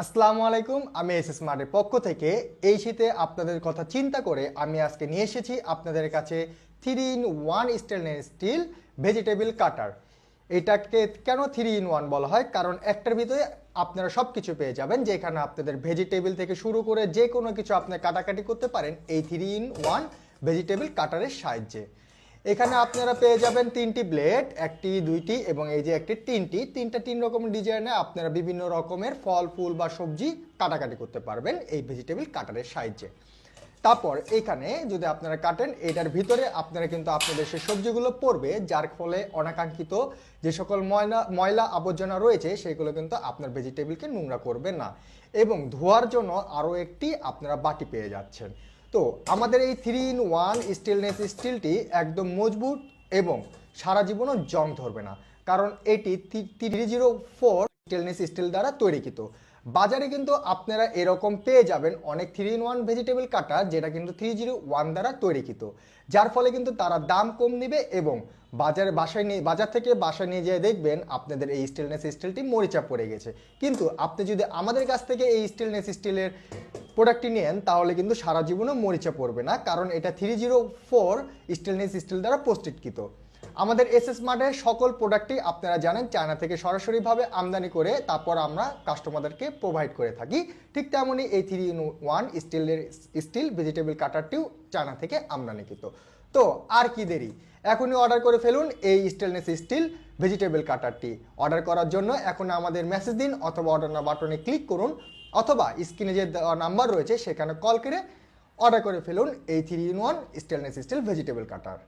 আসসালামু আলাইকুম, আমি এস স্মার্টের পক্ষ থেকে এই শীতে আপনাদের কথা চিন্তা করে আমি আজকে নিয়ে এসেছি আপনাদের কাছে three in one stainless steel vegetable cutter এটাকে কেন থ্রি ইন ওয়ান বলা হয়? কারণ একটার ভিতরে আপনারা সব কিছু পেয়ে যাবেন, যেখানে আপনাদের ভেজিটেবল থেকে শুরু করে যে কোনো কিছু আপনি কাটাকাটি করতে পারেন এই থ্রি ইন ওয়ান ভেজিটেবল কাটারের সাহায্যে। এখানে আপনারা পেয়ে যাবেন তিনটি ব্লেড, একটি, দুইটি এবং এই যে একটি তিনটি। তিনটা তিন রকম ডিজাইনে আপনারা বিভিন্ন রকমের ফল, ফুল বা সবজি কাটাকাটি করতে পারবেন এই ভেজিটেবল কাটারের সাহায্যে। তারপর এখানে যদি আপনারা কাটেন, এটার ভিতরে আপনারা কিন্তু আপনাদের সেই সবজিগুলো পড়বে যার ফলে অনাকাঙ্ক্ষিত যে সকল ময়লা ময়লা আবর্জনা রয়েছে, সেগুলো কিন্তু আপনার ভেজিটেবলকে নোংরা করবে না। এবং ধোয়ার জন্য আরও একটি আপনারা বাটি পেয়ে যাচ্ছেন। তো আমাদের এই থ্রি ইন ওয়ান স্টেনলেস স্টিলটি একদম মজবুত এবং সারা জীবনও জং ধরবে না। কারণ এটি three zero four stainless steel দ্বারা তৈরিকৃত। বাজারে কিন্তু আপনারা এরকম পেয়ে যাবেন অনেক three in one vegetable cutter যেটা কিন্তু থ্রি জিরো ওয়ান দ্বারা তৈরিকৃত। যার ফলে কিন্তু তারা দাম কম নেবে এবং বাজারে বাসায় নিয়ে, বাজার থেকে বাসায় নিয়ে যেয়ে দেখবেন আপনাদের এই স্টেনলেস স্টিলটি মরিচা পড়ে গেছে। কিন্তু আপনি যদি আমাদের কাছ থেকে এই স্টেনলেস স্টিলের প্রোডাক্টটি নেন, তাহলে কিন্তু সারা জীবনও মরিচা পড়বে না, কারণ এটা three zero four stainless steel দ্বারা প্রস্তুতকৃত। আমাদের এস এস মার্টের সকল প্রোডাক্টই আপনারা জানেন, চায়না থেকে সরাসরিভাবে আমদানি করে তারপর আমরা কাস্টমারদেরকে প্রোভাইড করে থাকি। ঠিক তেমনই এই থ্রি ইন ওয়ান স্টিলের স্টিল ভেজিটেবল কাটারটিও চায়না থেকে আমদানিকৃত। তো আর কি দেরি? এখনই অর্ডার করে ফেলুন এই স্টেনলেস স্টিল ভেজিটেবল কাটারটি অর্ডার করার জন্য এখন আমাদের মেসেজ দিন অথবা অর্ডার বাটনে ক্লিক করুন অথবা স্ক্রিনে যে নাম্বার রয়েছে সেখানে কল করে অর্ডার করে ফেলুন এই three in one stainless steel vegetable cutter